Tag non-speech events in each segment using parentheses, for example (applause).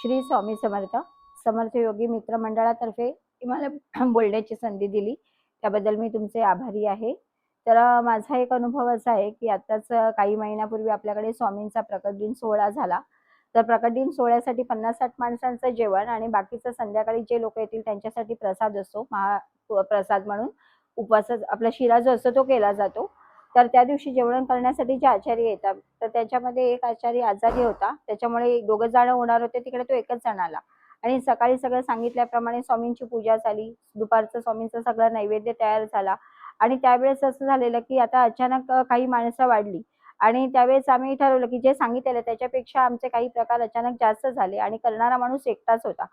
श्री स्वामी समर्थ समर्थ योगी मित्र मंडळातर्फे मला (clears throat) बोलण्याची संधी दिली. त्याबद्दल मी तुमचे आभारी आहे. तर माझा एक अनुभव असा आहे की आताच काही महिन्यापूर्वी आपल्याकडे स्वामींचा प्रकट दिन सोहळा झाला. तर प्रकट दिन सोहळ्यासाठी पन्नास साठ माणसांचं जेवण आणि बाकीचं संध्याकाळी जे लोक येतील त्यांच्यासाठी प्रसाद असतो. महा प्रसाद म्हणून उपवासाचा आपला शिरा जो असतो तो केला जातो. तर त्या दिवशी जेवण करण्यासाठी जे आचार्य येतात तर त्याच्यामध्ये एक आचार्य आजारी होता. त्याच्यामुळे दोघं जण होणार होते तिकडे तो एकच जण आला आणि सकाळी सगळं सांगितल्याप्रमाणे स्वामींची पूजा झाली. दुपारचं स्वामींचं सगळं नैवेद्य तयार झाला. आणि त्यावेळेस असं झालेलं की आता अचानक काही माणसं वाढली. आणि त्यावेळेस आम्ही ठरवलं की जे सांगितलेलं त्याच्यापेक्षा आमचे काही प्रकार अचानक जास्त झाले आणि करणारा माणूस एकटाच होता.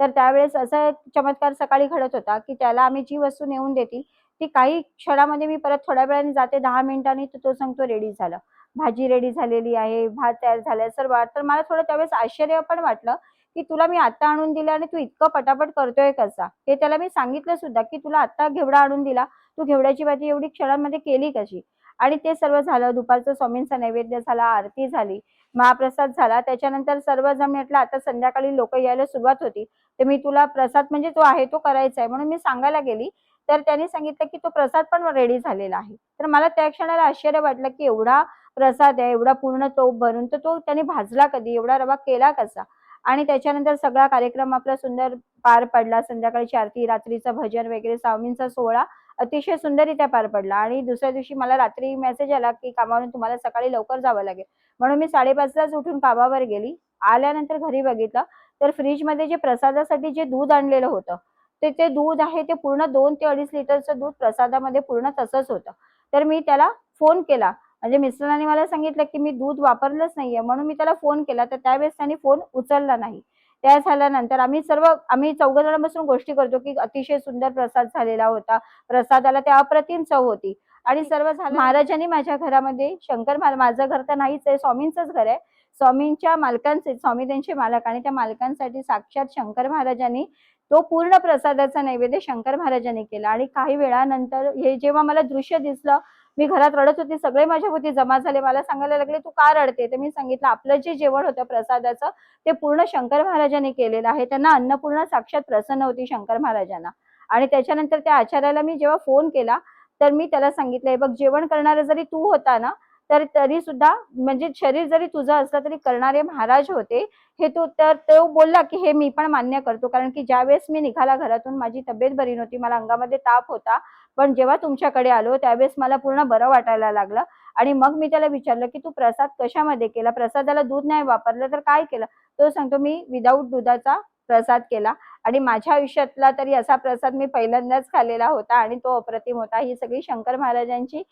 तर त्यावेळेस असा चमत्कार सकाळी घडत होता की त्याला आम्ही जी वस्तू नेऊन देतील ती काही क्षणामध्ये मी परत थोड्या वेळाने जाते दहा मिनिटांनी तर तो सांगतो रेडी झालं. भाजी रेडी झालेली आहे भात तयार झालाय सर्व तर मला थोडं त्यावेळेस आश्चर्य पण वाटलं की तुला मी आता आणून दिलं आणि तू इतकं पटापट करतोय कसा? हे त्याला मी सांगितलं सुद्धा की तुला आता घेवडा आणून दिला. तू घेवड्याची भाजी एवढी क्षणांमध्ये केली कशी? आणि ते सर्व झालं. दुपारचं स्वामींचा नैवेद्य झाला आरती झाली महाप्रसाद झाला. त्याच्यानंतर सर्वजण म्हटलं आता संध्याकाळी लोक यायला सुरुवात होती. तर मी तुला प्रसाद म्हणजे तो आहे तो करायचा आहे. म्हणून मी सांगायला गेली तर त्यांनी सांगितलं की तो प्रसाद पण रेडी झालेला आहे. तर मला त्या क्षणाला आश्चर्य वाटलं की एवढा प्रसाद आहे एवढा पूर्ण तोप भरून तर तो त्याने भाजला कधी एवढा रवा केला कसा? आणि त्याच्यानंतर सगळा कार्यक्रम आपला सुंदर पार पडला. संध्याकाळची आरती रात्रीचं भजन वगैरे स्वामींचा सोहळा अतिशय सुंदररित्या पार पडला. आणि दुसऱ्या दिवशी मला रात्री मेसेज आला की कामावरून तुम्हाला सकाळी लवकर जावं लागेल. म्हणून मी साडेपाचलाच उठून कामावर गेली. आल्यानंतर घरी बघितलं तर फ्रीजमध्ये जे प्रसादासाठी जे दूध आणलेलं होतं ते ते दूध आहे ते पूर्ण दोन ते अडीच लिटरचं दूध प्रसादामध्ये पूर्ण तसंच होतं. तर मी त्याला फोन केला. म्हणजे मिस्टरांनी मला सांगितलं की मी दूध वापरलंच नाहीये. म्हणून मी त्याला फोन केला. तर त्यावेळेस त्यांनी फोन उचलला नाही. त्या झाल्यानंतर आम्ही सर्व आम्ही चौघ जणांपासून बसून गोष्टी करतो की अतिशय सुंदर प्रसाद झालेला होता. प्रसादाला ते अप्रतिम चव होती. आणि सर्व झालं. महाराजांनी माझ्या घरामध्ये शंकर महाराज माझं घर तर नाहीच आहे स्वामींचंच घर आहे. स्वामींच्या मालकांचे स्वामी त्यांचे मालक आणि त्या मालकांसाठी साक्षात शंकर महाराजांनी तो पूर्ण प्रसादाचा नैवेद्य शंकर महाराजांनी केला. आणि काही वेळानंतर हे जेव्हा मला दृश्य दिसलं मी घरात रडत होते सगळे माझ्या होती जमा झाले. मला सांगायला लागले तू का रडते? तर मी सांगितलं आपलं जे जेवण होतं प्रसादाचं ते पूर्ण शंकर महाराजांनी केलेलं आहे. त्यांना अन्नपूर्णा साक्षात प्रसन्न होती शंकर महाराजांना. आणि त्याच्यानंतर त्या आचार्याला मी जेव्हा फोन केला तर मी त्याला सांगितलंय बघ जेवण करणारा जरी तू होता ना तर तरी सुद्धा म्हणजे शरीर जरी तुझं असलं तरी करणारे महाराज होते. हे तू तर तो बोलला की हे मी पण मान्य करतो कारण की ज्यावेळेस मी निघाला घरातून माझी तब्येत बरी नव्हती मला अंगामध्ये ताप होता. पण जेव्हा तुमच्याकडे आलो त्यावेळेस मला पूर्ण बरं वाटायला लागलं आणि मग मी त्याला विचारलं की तू प्रसाद कशामध्ये केला? प्रसादाला दूध नाही वापरलं तर काय केलं? तो सांगतो मी विदाऊट दुधाचा प्रसाद केला. आणि माझ्या आयुष्यातला तरी असा प्रसाद मी पहिल्यांदाच खाल्लेला होता आणि तो अप्रतिम होता. ही सगळी शंकर महाराजांची